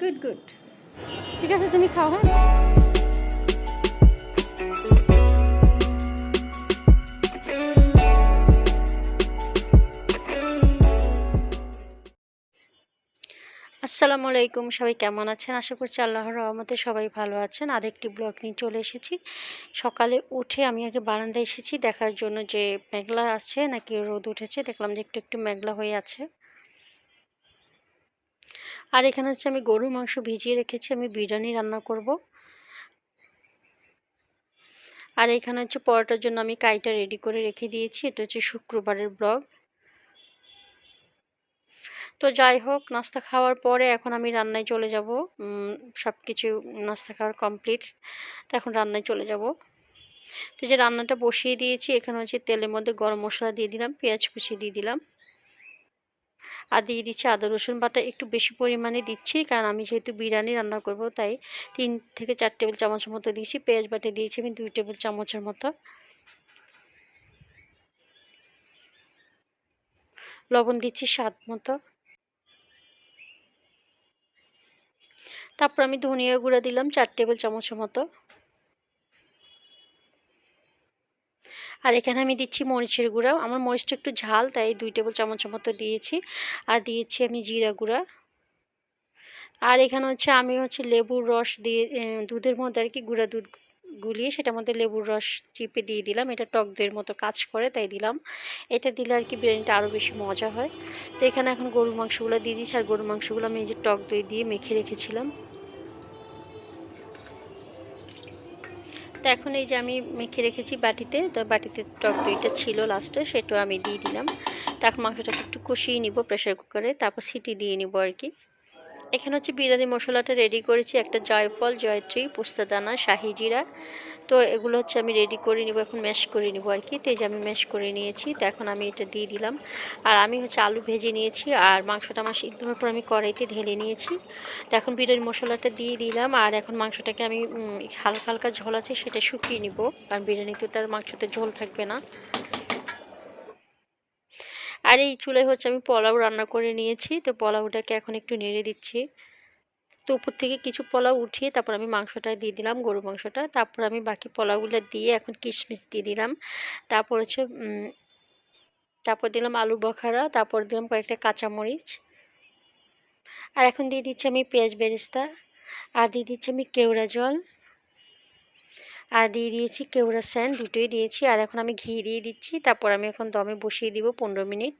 Good good ঠিক আছে, তুমি খাও হ্যাঁ? আসসালামু আলাইকুম সবাই কেমন আছেন? আশা করছি আল্লাহর রহমতে সবাই ভালো আছেন। আরেকটি ব্লগ নিয়ে চলে এসেছি। সকালে উঠে আমি আগে বারান্দায় এসেছি, দেখার জন্য যে মেঘলা আছে নাকি রোদ উঠেছে, দেখলাম যে একটু একটু মেঘলা হয়ে আছে। আর এখানে হচ্ছে আমি গরুর মাংস ভিজিয়ে রেখেছি, আমি বিরিয়ানি রান্না করব। আর এখানে হচ্ছে পরোটার জন্য আমি কাইটা রেডি করে রেখে দিয়েছি, এটা হচ্ছে শুক্রবারের ব্লগ। তো যাই হোক, নাস্তা খাওয়ার পরে এখন আমি রান্নায় চলে যাব। সব কিছু নাস্তা খাওয়ার কমপ্লিট, তো এখন রান্নায় চলে যাব। তো যে রান্নাটা বসিয়ে দিয়েছি, এখানে হচ্ছে তেলের মধ্যে গরম মশলা দিয়ে দিলাম, পেঁয়াজ কুচি দিয়ে দিলাম। আর দিয়ে দিচ্ছি আদা, রসুন বাটা একটু বেশি পরিমাণে দিচ্ছি। কারণ আমি যেহেতু বিরিয়ানি রান্না করব, তাই তিন থেকে চার টেবিল চামচের মতো দিয়েছি। পেঁয়াজ বাটা দিয়েছি আমি দুই টেবিল চামচের মতো। লবণ দিচ্ছি স্বাদ মতো। তারপর আমি ধনিয়া গুঁড়া দিলাম চার টেবিল চামচের মতো। আর এখানে আমি দিচ্ছি মরিচের গুঁড়া। আমার মরিচটা একটু ঝাল, তাই দুই টেবিল চামচের মতো দিয়েছি। আর দিয়েছি আমি জিরা গুঁড়া। আর এখানে হচ্ছে আমি হচ্ছে লেবুর রস দিয়ে দুধের মধ্যে আর কি গুঁড়া দুধ গুলিয়ে সেটার মধ্যে লেবুর রস চিপে দিয়ে দিলাম। এটা টক দইয়ের মতো কাজ করে, তাই দিলাম। এটা দিলে আর কি বিরিয়ানিটা আরও বেশি মজা হয়। তো এখানে এখন গরুর মাংসগুলো দিয়ে দিচ্ছি আর গরুর মাংসগুলো আমি এই যে টক দই দিয়ে মেখে রেখেছিলাম। তো এখন এই যে আমি মেখে রেখেছি বাটিতে, তো বাটিতে টক দইটা ছিল লাস্টে সেটাও আমি দিয়ে দিলাম। তো এখন মাংসটাকে একটু কষিয়ে নিব প্রেশার কুকারে তারপর সিটি দিয়ে নিব আর কি। এখানে হচ্ছে বিরিয়ানি মশলাটা রেডি করেছি, একটা জয়ফল, জয়ত্রী পোস্তাদানা শাহি জিরা। তো এগুলো হচ্ছে আমি রেডি করে নিব, এখন ম্যাশ করে নিব আর কি তো এই যে আমি ম্যাশ করে নিয়েছি, তো এখন আমি এটা দিয়ে দিলাম। আর আমি হচ্ছে আলু ভেজে নিয়েছি, আর মাংসটা আমার সিদ্ধ হওয়ার পর আমি কড়াইতে ঢেলে নিয়েছি। তো এখন বিরিয়ানি মশলাটা দিয়ে দিলাম, আর এখন মাংসটাকে আমি হালকা হালকা ঝোল আছে সেটা শুকিয়ে নিব, কারণ বিরিয়ানিতে তার মাংসতে ঝোল থাকবে না। আর এই চুলায় হচ্ছে আমি পোলাও রান্না করে নিয়েছি, তো পোলাওটাকে এখন একটু নেড়ে দিচ্ছি। তো উপর থেকে কিছু পোলাও উঠিয়ে তারপর আমি মাংসটা দিয়ে দিলাম গরু মাংসটা। তারপর আমি বাকি পোলাওগুলো দিয়ে এখন কিশমিশ দিয়ে দিলাম। তারপর হচ্ছে তারপর দিলাম আলু বখারা, তারপর দিলাম কয়েকটা কাঁচামরিচ। আর এখন দিয়ে দিচ্ছি আমি পেঁয়াজ বেরেস্তা, আর দিয়ে দিচ্ছি আমি কেওড়া জল। আর দিয়ে দিয়েছি কেওড়া স্যান্ড, দুটোই দিয়েছি। আর এখন আমি ঘি দিয়ে দিচ্ছি, তারপর আমি এখন দমে বসিয়ে দিব পনেরো মিনিট।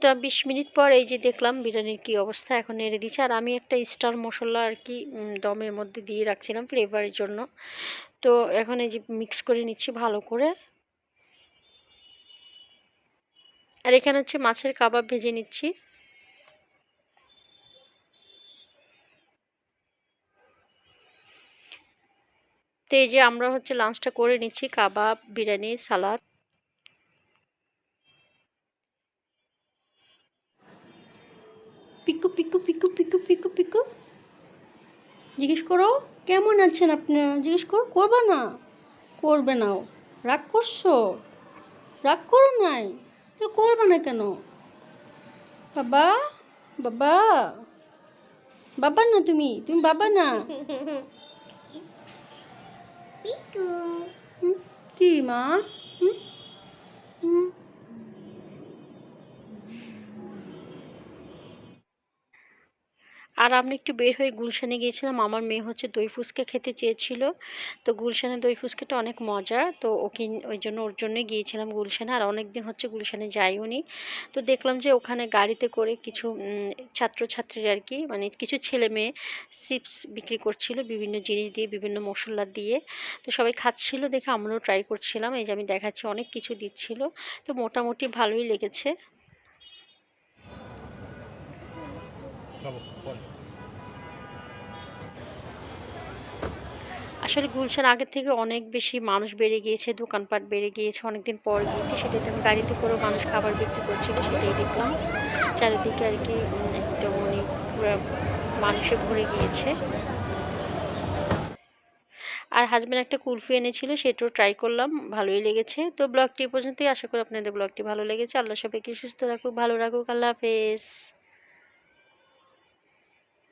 তো বিশ মিনিট পর এই যে দেখলাম বিরিয়ানির কি অবস্থা, এখন এড়ে দিচ্ছি আর আমি একটা স্টার মশলা আর কি দমের মধ্যে দিয়ে রাখছিলাম ফ্লেভারের জন্য। তো এখন এই যে মিক্স করে নিচ্ছি ভালো করে। আর এখানে হচ্ছে মাছের কাবাব ভেজে নিচ্ছি। তো এই যে আমরা হচ্ছে লাঞ্চটা করে নিচ্ছি, কাবাব, বিরিয়ানি, সালাদ। পিকু পিকু পিকু পিকু পিকু পিকু। জিজ্ঞেস করো কেমন আছেন আপনারা জিজ্ঞেস করো করবে না? করবে না রাগ করছ? রাগ করো নাই? করবে না কেন? বাবা বাবা। বাবা না তুমি? তুমি বাবা না? কি মা? হুম হুম? আর আমি একটু বের হয়ে গুলশানে গিয়েছিলাম। আমার মেয়ে হচ্ছে দই ফুচকা খেতে চেয়েছিল। তো গুলশানে দই ফুচকাটা অনেক মজা তো ওকে ওই জন্য ওর জন্যই গিয়েছিলাম গুলশানে। আর অনেক দিন হচ্ছে গুলশানে যাইও নি। তো দেখলাম যে ওখানে গাড়িতে করে কিছু ছাত্রছাত্রীরা আর কি মানে কিছু ছেলে মেয়ে চিপস বিক্রি করছিল, বিভিন্ন জিনিস দিয়ে, বিভিন্ন মশলা দিয়ে। তো সবাই খাচ্ছিল দেখে আমরাও ট্রাই করছিলাম। এই যে আমি দেখাচ্ছি, অনেক কিছু দিচ্ছিল। তো মোটামুটি ভালোই লেগেছে। আসলে গুলশান আগের থেকে অনেক বেশি মানুষ বেড়ে গিয়েছে, দোকানপাট বেড়ে গিয়েছে, অনেকদিন পর গিয়েছে। সেটাতে আমি গাড়িতে করেও মানুষ খাবার বিক্রি করছিল, সেটাই দেখলাম। চারিদিকে আর কি একদম মানে পুরো মানুষে ভরে গিয়েছে। আর হাজব্যান্ড একটা কুলফি এনেছিল, সেটাও ট্রাই করলাম, ভালোই লেগেছে। তো ব্লগটি পর্যন্তই, আশা করি আপনাদের ব্লগটি ভালো লেগেছে। আল্লাহ সবাইকে সুস্থ রাখুক, ভালো রাখুক, আল্লাহ হাফেজ।